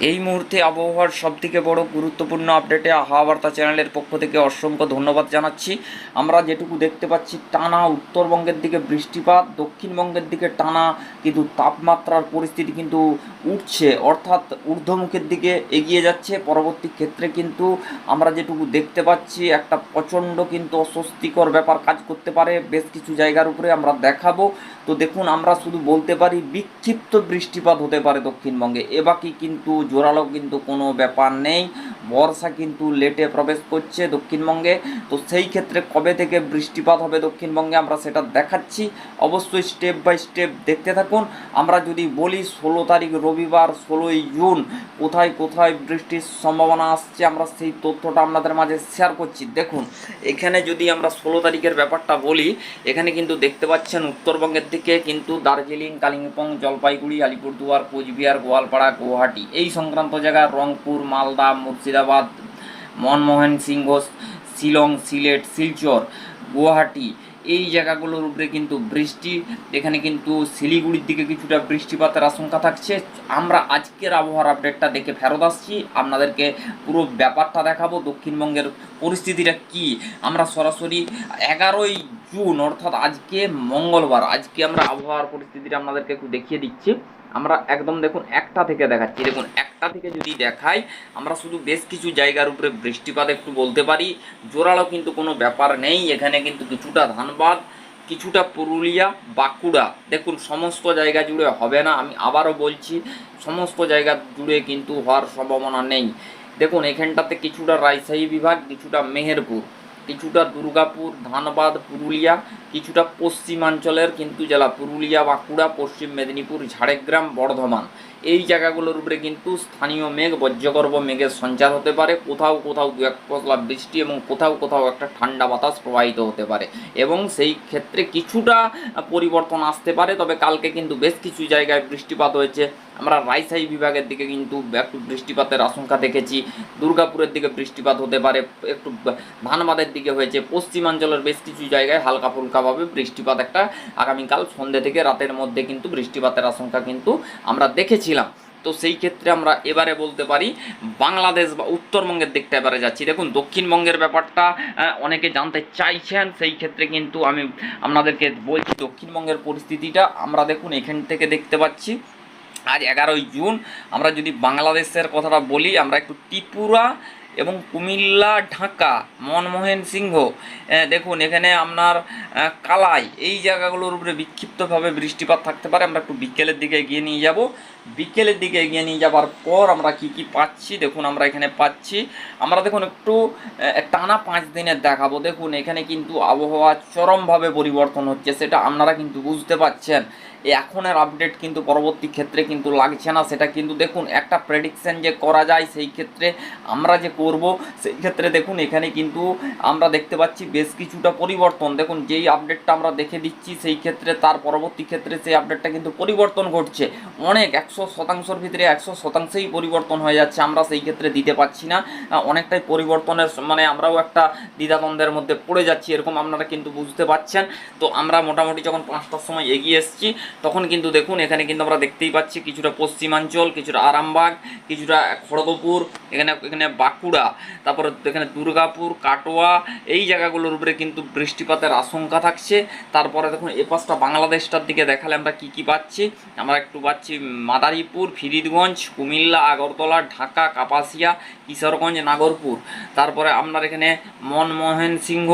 এই মুহূর্তে আবহাওয়ার সবথেকে বড় গুরুত্বপূর্ণ আপডেটে আবহাওয়া বার্তা চ্যানেলের পক্ষ থেকে অসংখ্য ধন্যবাদ জানাচ্ছি। আমরা যেটুকু দেখতে পাচ্ছি, টানা উত্তরবঙ্গের দিকে বৃষ্টিপাত, দক্ষিণবঙ্গের দিকে টানা কিন্তু তাপমাত্রার পরিস্থিতি কিন্তু উঠছে, অর্থাৎ ঊর্ধ্বমুখের দিকে এগিয়ে যাচ্ছে। পরবর্তী ক্ষেত্রে কিন্তু আমরা যেটুকু দেখতে পাচ্ছি, একটা প্রচণ্ড কিন্তু অস্বস্তিকর ব্যাপার কাজ করতে পারে। বেশ কিছু জায়গার উপরে আমরা দেখাবো। তো দেখুন, আমরা শুধু বলতে পারি, বিক্ষিপ্ত বৃষ্টিপাত হতে পারে দক্ষিণবঙ্গে। এবাকি কিন্তু জোরালো কিন্তু কোনো ব্যাপার নেই। বর্ষা কিন্তু লেটে প্রবেশ করছে দক্ষিণবঙ্গে। তো সেই ক্ষেত্রে কবে থেকে বৃষ্টিপাত হবে দক্ষিণবঙ্গে আমরা সেটা দেখাচ্ছি। অবশ্যই স্টেপ বাই স্টেপ দেখতে থাকুন। আমরা যদি বলি ষোলো তারিখ রবিবার, ষোলোই জুন, কোথায় কোথায় বৃষ্টির সম্ভাবনা আসছে আমরা সেই তথ্যটা আপনাদের মাঝে শেয়ার করছি। দেখুন, এখানে যদি আমরা ষোলো তারিখের ব্যাপারটা বলি, এখানে কিন্তু দেখতে পাচ্ছেন উত্তরবঙ্গের দিকে কিন্তু দার্জিলিং, কালিম্পং, জলপাইগুড়ি, আলিপুরদুয়ার, কোচবিহার, গোয়ালপাড়া, গুয়াহাটি। এই সংক্রান্ত জায়গা রংপুর, মালদা, মুর্শিদাবাদ মনমোহন সিংহ, শিলং, সিলেট, শিলচর, গুয়াহাটি। এই জায়গাগুলোর উপরে কিন্তু বৃষ্টি, এখানে কিন্তু শিলিগুড়ির দিকে কিছুটা বৃষ্টিপাতের আশঙ্কা থাকছে। আমরা আজকের আবহাওয়ার আপডেটটা দেখে ফেরত আসছি। আপনাদেরকে পুরো ব্যাপারটা দেখাবো, দক্ষিণবঙ্গের পরিস্থিতিটা কি। আমরা সরাসরি এগারোই জুন, অর্থাৎ আজকে মঙ্গলবার, আজকে আমরা আবহাওয়ার পরিস্থিতিটা আপনাদেরকে একটু দেখিয়ে দিচ্ছি। আমরা একদম দেখুন একটা থেকে দেখাচ্ছি। দেখুন, একটা থেকে যদি দেখাই, আমরা শুধু বেশ কিছু জায়গার উপরে বৃষ্টিপাত একটু বলতে পারি। জোরালো কিন্তু কোনো ব্যাপার নেই। এখানে কিন্তু কিছুটা ধানবাদ, কিছুটা পুরুলিয়া, বাঁকুড়া। দেখুন, সমস্ত জায়গা জুড়ে হবে না। আমি আবারও বলছি, সমস্ত জায়গা জুড়ে কিন্তু হওয়ার সম্ভাবনা নেই। দেখুন, এখানটাতে কিছুটা রাজশাহী বিভাগ, কিছুটা মেহেরপুর। কিছুটা দুর্গাপুর ধানবাদ পুরুলিয়া কিছুটা পশ্চিমাঞ্চলের কিন্তু জেলা। পুরুলিয়া বাঁকুড়া পশ্চিম মেদিনীপুর ঝাড়গ্রাম বর্ধমান। এই জায়গাগুলোর উপরে কিন্তু স্থানীয় মেঘ, বজ্রগর্ভ মেঘের সঞ্চার হতে পারে। কোথাও কোথাও দু এক পশলা বৃষ্টি এবং কোথাও কোথাও একটা ঠান্ডা বাতাস প্রবাহিত হতে পারে এবং সেই ক্ষেত্রে কিছুটা পরিবর্তন আসতে পারে, তবে কালকে কিন্তু বেশ কিছু জায়গায় বৃষ্টিপাত হয়েছে। আমরা রাজশাহী বিভাগের দিকে কিন্তু একটু বৃষ্টিপাতের আশঙ্কা দেখেছি। দুর্গাপুরের দিকে বৃষ্টিপাত হতে পারে, একটু ধানবাদের দিকে হয়েছে। পশ্চিমাঞ্চলের বেশ কিছু জায়গায় হালকা ফুলকাভাবে বৃষ্টিপাত একটা আগামীকাল সন্ধ্যে থেকে রাতের মধ্যে কিন্তু বৃষ্টিপাতের আশঙ্কা কিন্তু আমরা দেখেছিলাম। তো সেই ক্ষেত্রে আমরা এবারে বলতে পারি, বাংলাদেশ বা উত্তরবঙ্গের দিকটা এবারে যাচ্ছি। দেখুন, দক্ষিণবঙ্গের ব্যাপারটা অনেকে জানতে চাইছেন, সেই ক্ষেত্রে কিন্তু আমি আপনাদেরকে বলছি দক্ষিণবঙ্গের পরিস্থিতিটা। আমরা দেখুন, এখান থেকে দেখতে পাচ্ছি, আজ এগারোই জুন, আমরা যদি বাংলাদেশের কথাটা বলি, আমরা একটু ত্রিপুরা এবং কুমিল্লা, ঢাকা, মনমোহন সিংহ দেখুন, এখানে আপনার কালাই, এই জায়গাগুলোর উপরে বিক্ষিপ্তভাবে বৃষ্টিপাত থাকতে পারে। আমরা একটু বিকেলের দিকে এগিয়ে নিয়ে যাব। বিকেলের দিকে এগিয়ে নিয়ে যাবার পর আমরা কি কি পাচ্ছি, দেখুন আমরা এখানে পাচ্ছি। আমরা দেখুন একটু টানা পাঁচ দিনের দেখাবো। দেখুন, এখানে কিন্তু আবহাওয়া চরমভাবে পরিবর্তন হচ্ছে, সেটা আপনারা কিন্তু বুঝতে পারছেন। এই এখনের আপডেট কিন্তু পরবর্তী ক্ষেত্রে কিন্তু লাগছে না। সেটা কিন্তু দেখুন, একটা প্রেডিকশন যে করা যায়, সেই ক্ষেত্রে আমরা যে করব, সেই ক্ষেত্রে দেখুন, এখানে কিন্তু আমরা দেখতে পাচ্ছি বেশ কিছুটা পরিবর্তন। দেখুন, যেই আপডেটটা আমরা দেখে দিচ্ছি, সেই ক্ষেত্রে, তার পরবর্তী ক্ষেত্রে সেই আপডেটটা কিন্তু পরিবর্তন ঘটছে। অনেক, একশো শতাংশের ভিতরে একশো শতাংশেই পরিবর্তন হয়ে যাচ্ছে, আমরা সেই ক্ষেত্রে দিতে পারছি না। অনেকটাই পরিবর্তনের মানে আমরাও একটা দ্বিধাদ্বন্দ্বের মধ্যে পড়ে যাচ্ছি, এরকম আপনারা কিন্তু বুঝতে পারছেন তো আমরা মোটামুটি যখন পাঁচটার সময় এগিয়ে এসেছি, তখন কিন্তু দেখুন, এখানে কিন্তু আমরা দেখতেই পাচ্ছি কিছুটা পশ্চিমাঞ্চল, কিছুটা আরামবাগ, কিছুটা খড়গপুর, এখানে এখানে বাঁকুড়া, তারপর এখানে দুর্গাপুর, কাটোয়া, এই জায়গাগুলোর উপরে কিন্তু বৃষ্টিপাতের আশঙ্কা থাকছে। তারপরে দেখুন এ পাশটা বাংলাদেশটার দিকে দেখালে আমরা কি কি পাচ্ছি? আমরা একটু পাচ্ছি মাদারীপুর, ফিরিদগঞ্জ, কুমিল্লা, আগরতলা, ঢাকা, কাপাসিয়া, কিশোরগঞ্জ, নাগরপুর। তারপরে আপনার এখানে মনমোহন সিংহ,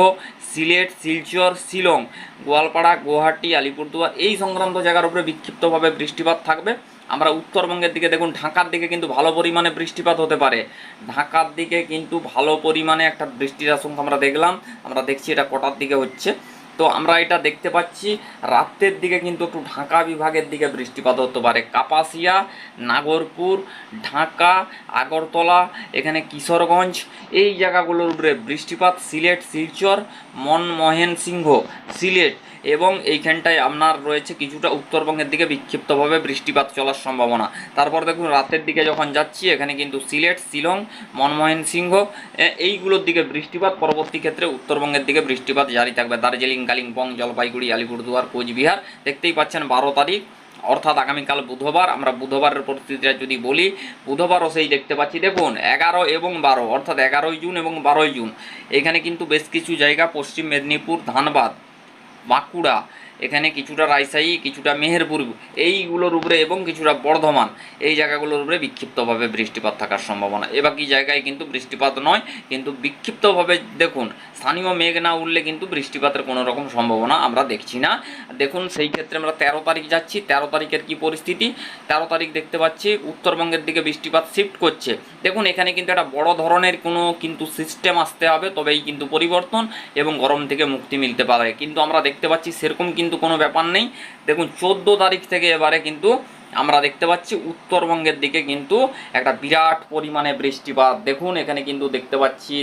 সিলেট, শিলচর, শিলং, গোয়ালপাড়া, গুয়াহাটি, আলিপুরদুয়ার এই সংক্রান্ত জায়গার উপরে বিক্ষিপ্তভাবে বৃষ্টিপাত থাকবে। আমরা উত্তরবঙ্গের দিকে দেখুন, ঢাকার দিকে কিন্তু ভালো পরিমাণে বৃষ্টিপাত হতে পারে। ঢাকার দিকে কিন্তু ভালো পরিমাণে একটা বৃষ্টির আশঙ্কা আমরা দেখলাম। আমরা দেখছি এটা কটার দিকে হচ্ছে। তো আমরা এটা দেখতে পাচ্ছি। রাত্রের দিকে কিন্তু একটু ঢাকা বিভাগের দিকে বৃষ্টিপাত হতে পারে। কাপাসিয়া, নাগরপুর, ঢাকা, আগরতলা, এখানে কিশোরগঞ্জ, এই জায়গাগুলোর উপরে বৃষ্টিপাত। সিলেট, শিলচর, মনমোহন সিংহ। সিলেট এবং এইখানটায় আপনার রয়েছে কিছুটা উত্তরবঙ্গের দিকে বিক্ষিপ্তভাবে বৃষ্টিপাত চলার সম্ভাবনা। তারপর দেখুন, রাতের দিকে যখন যাচ্ছি, এখানে কিন্তু সিলেট, শিলং, মনমোহন সিংহ এইগুলোর দিকে বৃষ্টিপাত, পরবর্তী ক্ষেত্রে উত্তরবঙ্গের দিকে বৃষ্টিপাত জারি থাকবে। দার্জিলিং, কালিম্পং, জলপাইগুড়ি, আলিপুরদুয়ার, কোচবিহার, দেখতেই পাচ্ছেন বারো তারিখ। অর্থাৎ আগামীকাল বুধবার, আমরা বুধবারের পরিস্থিতিটা যদি বলি, বুধবারও সেই দেখতে পাচ্ছি। দেখুন, এগারো এবং বারো, অর্থাৎ এগারোই জুন এবং বারোই জুন। এখানে কিন্তু বেশ কিছু জায়গা, পশ্চিম মেদিনীপুর, ধানবাদ বাঁকুড়া এখানে কিছুটা রাজশাহী কিছুটা মেহেরপুর, এইগুলোর উপরে এবং কিছুটা বর্ধমান, এই জায়গাগুলোর উপরে বিক্ষিপ্তভাবে বৃষ্টিপাত থাকার সম্ভাবনা। এ বাকি জায়গায় কিন্তু বৃষ্টিপাত নয়, কিন্তু বিক্ষিপ্তভাবে দেখুন, স্থানীয় মেঘ না উঠলে কিন্তু বৃষ্টিপাতের কোনো রকম সম্ভাবনা আমরা দেখছি না। দেখুন, সেই ক্ষেত্রে আমরা তেরো তারিখ যাচ্ছি, তেরো তারিখের কি পরিস্থিতি? তেরো তারিখ দেখতে পাচ্ছি, উত্তরবঙ্গের দিকে বৃষ্টিপাত শিফট করছে। দেখুন, এখানে কিন্তু একটা বড় ধরনের কোনো কিন্তু সিস্টেম আসতে হবে, তবেই কিন্তু পরিবর্তন এবং গরম থেকে মুক্তি মিলতে পারে। কিন্তু আমরা দেখতে পাচ্ছি, সেরকম কিন্তু কোনো ব্যাপার নেই। দেখুন, চোদ্দ তারিখ থেকে এবারে কিন্তু আমরা দেখতে পাচ্ছি, উত্তরবঙ্গের দিকে কিন্তু একটা বিরাট পরিমাণে বৃষ্টিপাত। দেখুন, এখানে কিন্তু দেখতে পাচ্ছি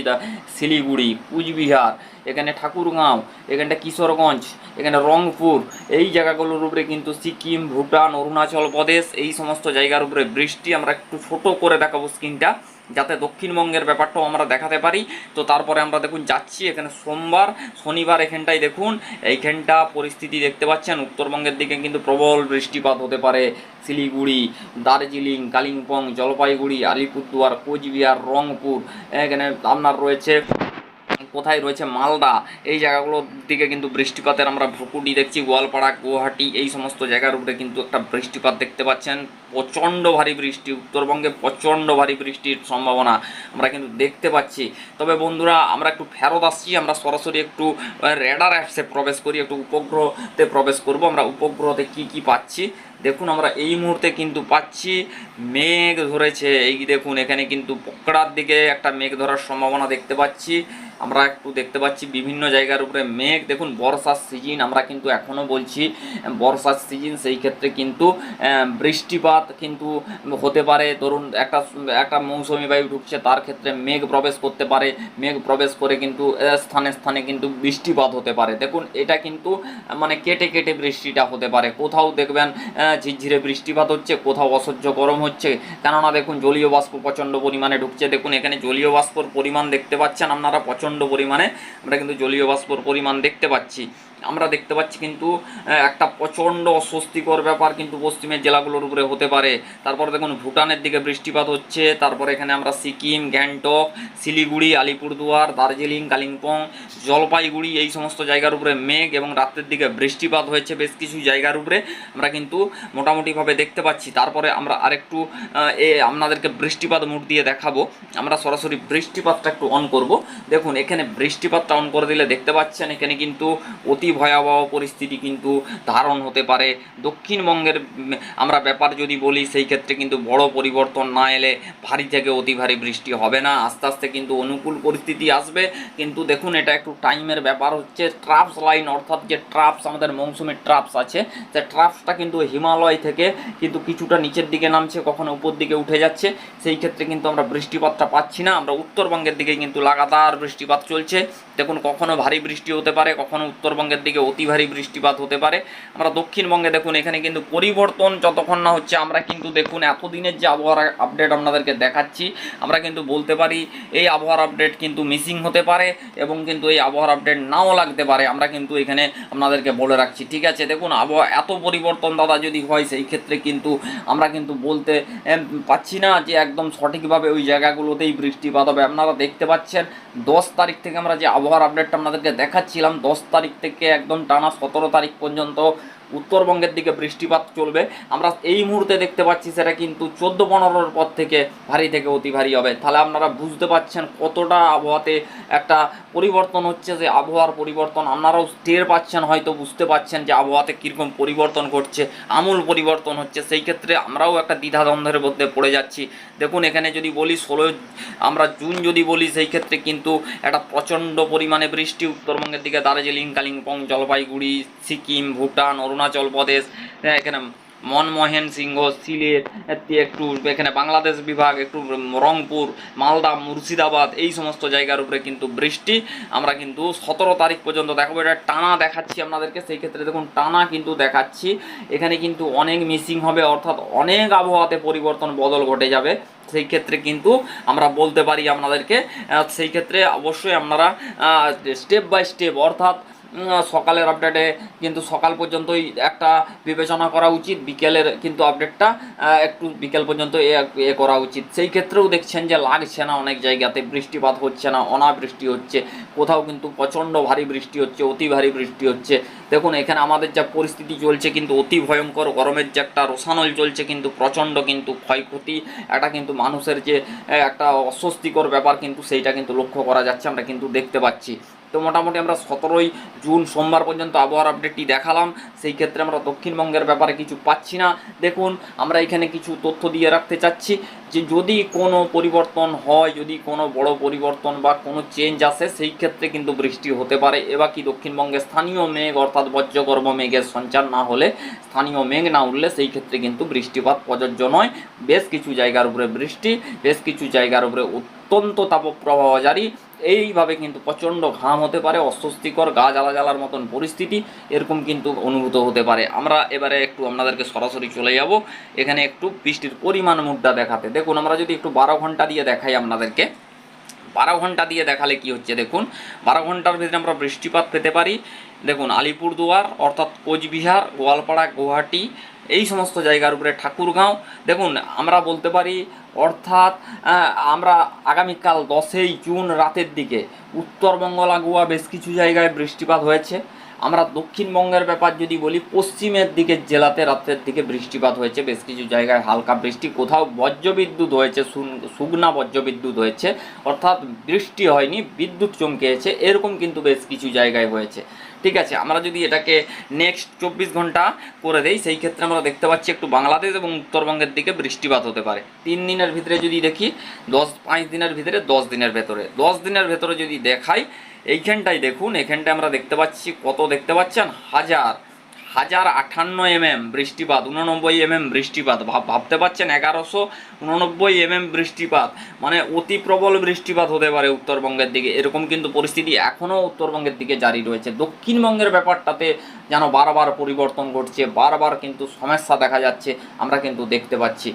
শিলিগুড়ি, কুচবিহার, এখানে ঠাকুরগাঁও, এখানটা কিশোরগঞ্জ, এখানে রংপুর, এই জায়গাগুলোর উপরে কিন্তু সিকিম, ভুটান, অরুণাচল প্রদেশ, এই সমস্ত জায়গার উপরে বৃষ্টি। আমরা একটু ছোট করে দেখাবো স্ক্রিনটা যাতে দক্ষিণবঙ্গের ব্যাপারটাও আমরা দেখাতে পারি। তো তারপরে আমরা দেখুন যাচ্ছি এখানে সোমবার, শনিবার এখানটাই দেখুন। এইখানটা পরিস্থিতি দেখতে পাচ্ছেন। উত্তরবঙ্গের দিকে কিন্তু প্রবল বৃষ্টিপাত হতে পারে। শিলিগুড়ি, দার্জিলিং, কালিম্পং, জলপাইগুড়ি, আলিপুরদুয়ার, কোচবিহার, রংপুর, এখানে আপনার রয়েছে কোথায় রয়েছে মালদা? এই জায়গাগুলোর দিকে কিন্তু বৃষ্টিপাতের আমরা ভ্রুকুটি দেখছি, গোয়ালপাড়া, গুয়াহাটি, এই সমস্ত জায়গার উপরে কিন্তু একটা বৃষ্টিপাত দেখতে পাচ্ছেন। প্রচণ্ড ভারী বৃষ্টি, উত্তরবঙ্গে প্রচণ্ড ভারী বৃষ্টির সম্ভাবনা আমরা কিন্তু দেখতে পাচ্ছি। তবে বন্ধুরা, আমরা একটু ফেরত আসছি, আমরা সরাসরি একটু রেডার অ্যাপসে প্রবেশ করি, একটু উপগ্রহতে প্রবেশ করব। আমরা উপগ্রহতে কি কি পাচ্ছি? দেখুন, আমরা এই মুহূর্তে কিন্তু পাচ্ছি, মেঘ ধরেছে। এই দেখুন, এখানে কিন্তু পকড়ার দিকে একটা মেঘ ধরার সম্ভাবনা দেখতে পাচ্ছি। আমরা একটু দেখতে পাচ্ছি বিভিন্ন জায়গার উপরে মেঘ। দেখুন, বর্ষার সিজন আমরা কিন্তু এখনও বলছি, বর্ষার সিজন সেই ক্ষেত্রে কিন্তু বৃষ্টিপাত কিন্তু হতে পারে। ধরুন, একটা একটা মৌসুমি বায়ু ঢুকছে, তার ক্ষেত্রে মেঘ প্রবেশ করতে পারে। মেঘ প্রবেশ করে কিন্তু স্থানে স্থানে কিন্তু বৃষ্টিপাত হতে পারে। দেখুন, এটা কিন্তু মানে কেটে কেটে বৃষ্টিটা হতে পারে। কোথাও দেখবেন ঝিরঝিরে বৃষ্টিপাত হচ্ছে, কোথাও অসহ্য গরম হচ্ছে। কেননা দেখুন, জলীয় বাষ্প প্রচণ্ড পরিমাণে ঢুকছে। দেখুন, এখানে জলীয় বাষ্পর পরিমাণ দেখতে পাচ্ছেন আপনারা, প্রচণ্ড পরিমাণে আমরা কিন্তু জলীয় বাষ্পর পরিমাণ দেখতে পাচ্ছি। আমরা দেখতে পাচ্ছি কিন্তু একটা প্রচণ্ড অস্বস্তিকর ব্যাপার কিন্তু পশ্চিমের জেলাগুলোর উপরে হতে পারে। তারপর দেখুন, ভুটানের দিকে বৃষ্টিপাত হচ্ছে, তারপর এখানে আমরা সিকিম, গ্যাংটক, শিলিগুড়ি, আলিপুরদুয়ার, দার্জিলিং, কালিম্পং, জলপাইগুড়ি, এই সমস্ত জায়গার উপরে মেঘ এবং রাত্রের দিকে বৃষ্টিপাত হয়েছে বেশ কিছু জায়গার উপরে। আমরা কিন্তু মোটামুটিভাবে দেখতে পাচ্ছি। তারপরে আমরা আরেকটু এ আপনাদেরকে বৃষ্টিপাত মুড দিয়ে দেখাবো। আমরা সরাসরি বৃষ্টিপাতটা একটু অন করব। দেখুন, এখানে বৃষ্টিপাতটা অন করে দিলে দেখতে পাচ্ছেন, এখানে কিন্তু অতি ভয়াবহ পরিস্থিতি কিন্তু ধারণ হতে পারে। দক্ষিণবঙ্গের আমরা ব্যাপার যদি বলি, সেই ক্ষেত্রে কিন্তু বড় পরিবর্তন না এলে ভারী থেকে অতি ভারী বৃষ্টি হবে না। আস্তে আস্তে কিন্তু অনুকূল পরিস্থিতি আসবে। কিন্তু দেখুন, এটা একটু টাইমের ব্যাপার হচ্ছে ট্রাফস লাইন অর্থাৎ যে ট্রাফস আমাদের মৌসুমি ট্রাফস আছে, সে ট্রাপসটা কিন্তু হিমালয় থেকে কিন্তু কিছুটা নিচের দিকে নামছে, কখনো উপর দিকে উঠে যাচ্ছে। সেই ক্ষেত্রে কিন্তু আমরা বৃষ্টিপাতটা পাচ্ছি না। আমরা উত্তরবঙ্গের দিকে কিন্তু লাগাতার বৃষ্টিপাত চলছে। দেখুন, কখনো ভারী বৃষ্টি হতে পারে, কখনো উত্তরবঙ্গের দিকে অতি ভারী বৃষ্টিপাত হতে পারে। আমরা দক্ষিণবঙ্গে দেখুন, এখানে কিন্তু পরিবর্তন যতক্ষণ না হচ্ছে, আমরা কিন্তু দেখুন এতদিনের যে আবহাওয়ার আপডেট আপনাদেরকে দেখাচ্ছি, আমরা কিন্তু বলতে পারি এই আবহাওয়ার আপডেট কিন্তু মিসিং হতে পারে এবং কিন্তু এই আবহাওয়ার আপডেট নাও লাগতে পারে। আমরা কিন্তু এখানে আপনাদেরকে বলে রাখছি, ঠিক আছে? দেখুন, আবহাওয়া এত পরিবর্তন দাদা যদি হয়, সেই ক্ষেত্রে কিন্তু আমরা কিন্তু বলতে পাচ্ছি না যে একদম সঠিকভাবে ওই জায়গাগুলোতেই বৃষ্টিপাত হবে। আপনারা দেখতে পাচ্ছেন, দশ তারিখ থেকে আমরা যে আবহাওয়ার আপডেটটা আপনাদেরকে দেখাচ্ছিলাম, দশ তারিখ থেকে একদম টানা সতেরো তারিখ পর্যন্ত উত্তরবঙ্গের দিকে বৃষ্টিপাত চলবে। আমরা এই মুহূর্তে দেখতে পাচ্ছি সেটা কিন্তু চোদ্দ পনেরোর পর থেকে ভারী থেকে অতি ভারী হবে। তাহলে আপনারা বুঝতে পাচ্ছেন কতটা আবহাওয়াতে একটা পরিবর্তন হচ্ছে যে আবহাওয়ার পরিবর্তন। আপনারাও টের পাচ্ছেন, হয়তো বুঝতে পাচ্ছেন যে আবহাওয়াতে কীরকম পরিবর্তন ঘটছে, আমূল পরিবর্তন হচ্ছে। সেই ক্ষেত্রে আমরাও একটা দ্বিধাদ্বন্দ্বের মধ্যে পড়ে যাচ্ছি। দেখুন, এখানে যদি বলি, ষোলো আমরা জুন যদি বলি, সেই ক্ষেত্রে কিন্তু একটা প্রচণ্ড পরিমাণে বৃষ্টি উত্তরবঙ্গের দিকে, দার্জিলিং, কালিম্পং, জলপাইগুড়ি, সিকিম, ভুটান অরুণাচল প্রদেশ হ্যাঁ, এখানে মনমোহন সিংহ সিলেট একটু এখানে বাংলাদেশ বিভাগ একটু রংপুর মালদা মুর্শিদাবাদ এই সমস্ত জায়গার উপরে কিন্তু বৃষ্টি। আমরা কিন্তু সতেরো তারিখ পর্যন্ত দেখাবো এটা টানা দেখাচ্ছি আপনাদেরকে সেই ক্ষেত্রে দেখুন টানা কিন্তু দেখাচ্ছি। এখানে কিন্তু অনেক মিসিং হবে অর্থাৎ অনেক আবহাওয়াতে পরিবর্তন বদল ঘটে যাবে। সেই ক্ষেত্রে কিন্তু আমরা বলতে পারি আপনাদেরকে সেই ক্ষেত্রে অবশ্যই আপনারা স্টেপ বাই স্টেপ অর্থাৎ সকালের আপডেটে কিন্তু সকাল পর্যন্তই একটা বিবেচনা করা উচিত, বিকেলের কিন্তু আপডেটটা একটু বিকেল পর্যন্ত এ করা উচিত। সেই ক্ষেত্রেও দেখছেন যে লাগছে না অনেক জায়গাতে, বৃষ্টিপাত হচ্ছে না, অনাবৃষ্টি হচ্ছে, কোথাও কিন্তু প্রচণ্ড ভারী বৃষ্টি হচ্ছে, অতি ভারী বৃষ্টি হচ্ছে। দেখুন, এখানে আমাদের যা পরিস্থিতি চলছে কিন্তু অতি ভয়ঙ্কর গরমের যে একটা রোসানল চলছে কিন্তু প্রচণ্ড কিন্তু ক্ষয়ক্ষতি, একটা কিন্তু মানুষের যে একটা অস্বস্তিকর ব্যাপার কিন্তু সেইটা কিন্তু লক্ষ্য করা যাচ্ছে, আমরা কিন্তু দেখতে পাচ্ছি। তো মোটামুটি আমরা সতেরোই জুন সোমবার পর্যন্ত আবহাওয়ার আপডেটটি দেখালাম। সেই ক্ষেত্রে আমরা দক্ষিণবঙ্গের ব্যাপারে কিছু পাচ্ছি না। দেখুন, আমরা এখানে কিছু তথ্য দিয়ে রাখতে চাচ্ছি যে যদি কোনো পরিবর্তন হয়, যদি কোনো বড় পরিবর্তন বা কোনো চেঞ্জ আসে, সেই ক্ষেত্রে কিন্তু বৃষ্টি হতে পারে। এবার কি দক্ষিণবঙ্গে স্থানীয় মেঘ অর্থাৎ বজ্রগর্ভ মেঘের সঞ্চার না হলে স্থানীয় মেঘ না উঠলে সেই ক্ষেত্রে কিন্তু বৃষ্টিপাত প্রযোজ্য নয়। বেশ কিছু জায়গার উপরে বৃষ্টি, বেশ কিছু জায়গার উপরে অত্যন্ত তাপপ্রবাহ জারি। এইভাবে কিন্তু প্রচণ্ড ঘাম হতে পারে, অস্বস্তিকর গা জ্বালা জ্বালার মতন পরিস্থিতি এরকম কিন্তু অনুভূত হতে পারে। আমরা এবারে একটু আপনাদেরকে সরাসরি চলে যাব। এখানে একটু বৃষ্টির পরিমাণ মুদ্রা দেখাতে। দেখুন, আমরা যদি একটু বারো ঘণ্টা দিয়ে দেখাই আপনাদেরকে। বারো ঘণ্টা দিয়ে দেখালে কি হচ্ছে? দেখুন, বারো ঘণ্টার ভিতরে আমরা বৃষ্টিপাত পেতে পারি। দেখুন আলিপুরদুয়ার অর্থাৎ কোচবিহার, গোয়ালপাড়া, গুয়াহাটি, এই সমস্ত জায়গার উপরে ঠাকুরগাঁও। দেখুন, আমরা বলতে পারি, অর্থাৎ আমরা আগামীকাল দশই জুন রাতের দিকে উত্তরবঙ্গ, লাগোয়া বেশ কিছু জায়গায় বৃষ্টিপাত হয়েছে। আমরা দক্ষিণবঙ্গের ব্যাপার যদি বলি, পশ্চিমের দিকে জেলাতে রাতের দিকে বৃষ্টিপাত হয়েছে, বেশ কিছু জায়গায় হালকা বৃষ্টি, কোথাও বজ্রবিদ্যুৎ হয়েছে শুকনা বজ্রবিদ্যুৎ হয়েছে, অর্থাৎ বৃষ্টি হয়নি, বিদ্যুৎ চমকেছে, এরকম কিন্তু বেশ কিছু জায়গায় হয়েছে। ঠিক আছে, আমরা যদি এটাকে নেক্সট চব্বিশ ঘণ্টা করে দেই, সেই ক্ষেত্রে আমরা দেখতে পাচ্ছি একটু বাংলাদেশ এবং উত্তরবঙ্গের দিকে বৃষ্টিপাত হতে পারে। তিন দিনের ভিতরে যদি দেখি, দশ, পাঁচ দিনের ভিতরে, দশ দিনের ভেতরে। দশ দিনের ভেতরে যদি দেখাই এইখানটায় দেখুন এখানটায় আমরা দেখতে পাচ্ছি কত দেখতে পাচ্ছেন? হাজার হাজার আটান্ন এমএম বৃষ্টিপাত, উননব্বই এমএম বৃষ্টিপাত, ভাব, ভাবতে পারছেন এগারোশো উননব্বই এমএম বৃষ্টিপাত মানে অতি প্রবল বৃষ্টিপাত হতে পারে উত্তরবঙ্গের দিকে, এরকম কিন্তু পরিস্থিতি এখনও উত্তরবঙ্গের দিকে জারি রয়েছে। দক্ষিণবঙ্গের ব্যাপারটাতে যেন বারবার পরিবর্তন ঘটছে, বারবার কিন্তু সমস্যা দেখা যাচ্ছে, আমরা কিন্তু দেখতে পাচ্ছি।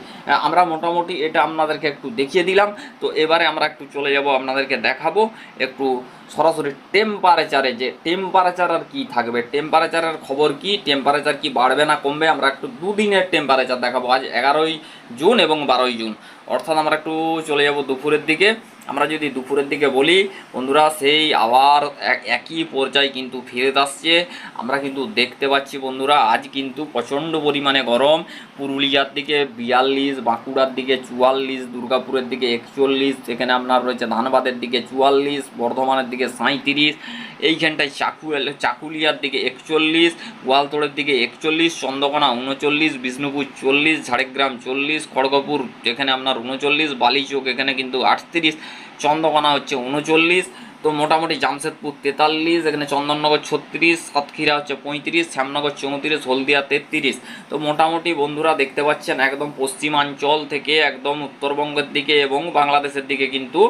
আমরা মোটামুটি এটা আপনাদেরকে একটু দেখিয়ে দিলাম, তো এবারে আমরা একটু চলে যাব, আপনাদেরকে দেখাবো, একটু সরাসরি টেম্পারেচারে যে টেম্পারেচার আর কি থাকবে? টেম্পারেচারের খবর কি? টেম্পারেচার কি বাড়বে না কমবে? আমরা একটু দুদিনের টেম্পারেচার দেখাবো। আজ এগারোই জুন এবং বারোই জুন। অর্থাৎ আমরা একটু চলে যাব দুপুরের দিকে। আমরা যদি দুপুরের দিকে বলি, বন্ধুরা সেই আবার এক- একই পর্যায়ে কিন্তু ফেরত আসছে। আমরা কিন্তু দেখতে পাচ্ছি বন্ধুরা, আজ কিন্তু প্রচণ্ড পরিমাণে গরম। পুরুলিয়ার দিকে বিয়াল্লিশ, বাঁকুড়ার দিকে চুয়াল্লিশ, দুর্গাপুরের দিকে একচল্লিশ এখানে আপনার রয়েছে ধানবাদের দিকে চুয়াল্লিশ, বর্ধমানের দিকে সাঁইত্রিশ, এইখানটায় চাকু চাকুলিয়ার দিকে একচল্লিশ, গোয়ালতোড়ের দিকে একচল্লিশ, চন্দ্রকোনা উনচল্লিশ, বিষ্ণুপুর চল্লিশ, ঝাড়গ্রাম চল্লিশ, খড়গপুর এখানে আপনার উনচল্লিশ, বালিচোক এখানে কিন্তু আটত্রিশ চন্দ্রকোনা হচ্ছে উনচল্লিশ, তো মোটামুটি জামশেদপুর তেতাল্লিশ, এখানে চন্দননগর ছত্রিশ, সাতক্ষীরা হচ্ছে পঁয়ত্রিশ, শ্যামনগর চৌত্রিশ, হলদিয়া তেত্রিশ। তো মোটামুটি বন্ধুরা দেখতে পাচ্ছেন একদম পশ্চিমাঞ্চল থেকে একদম উত্তরবঙ্গের দিকে এবং বাংলাদেশের দিকে কিন্তু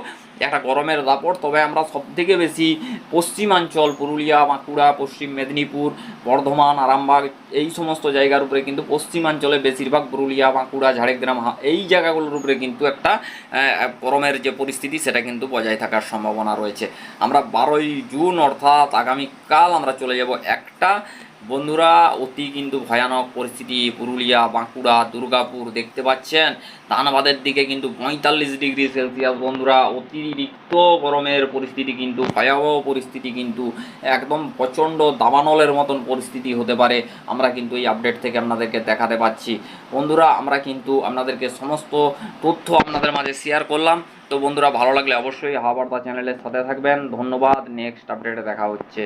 একটা গরমের দাপট, তবে আমরা সবথেকে বেশি পশ্চিমাঞ্চল, পুরুলিয়া, বাঁকুড়া, পশ্চিম মেদিনীপুর, বর্ধমান, আরামবাগ, এই সমস্ত জায়গার উপরে কিন্তু পশ্চিমাঞ্চলে বেশিরভাগ পুরুলিয়া, বাঁকুড়া, ঝাড়গ্রাম এই জায়গাগুলোর উপরে কিন্তু একটা গরমের যে পরিস্থিতি সেটা কিন্তু বজায় থাকার সম্ভাবনা রয়েছে। আমরা বারোই জুন অর্থাৎ আগামীকাল আমরা চলে যাব একটা বন্ধুরা, অতি কিন্তু ভয়ানক পরিস্থিতি পুরুলিয়া, বাঁকুড়া, দুর্গাপুর দেখতে পাচ্ছেন। ধানবাদের দিকে কিন্তু পঁয়তাল্লিশ ডিগ্রি সেলসিয়াস বন্ধুরা, অতিরিক্ত গরমের পরিস্থিতি কিন্তু, ভয়াবহ পরিস্থিতি কিন্তু, একদম প্রচণ্ড দাবানলের মতন পরিস্থিতি হতে পারে। আমরা কিন্তু এই আপডেট থেকে আপনাদেরকে দেখাতে পাচ্ছি। বন্ধুরা, আমরা কিন্তু আপনাদেরকে সমস্ত তথ্য আপনাদের মাঝে শেয়ার করলাম। তো বন্ধুরা, ভালো লাগলে অবশ্যই হাওয়া বার্তা চ্যানেলের সাথে থাকবেন। ধন্যবাদ নেক্সট আপডেটে দেখা হচ্ছে।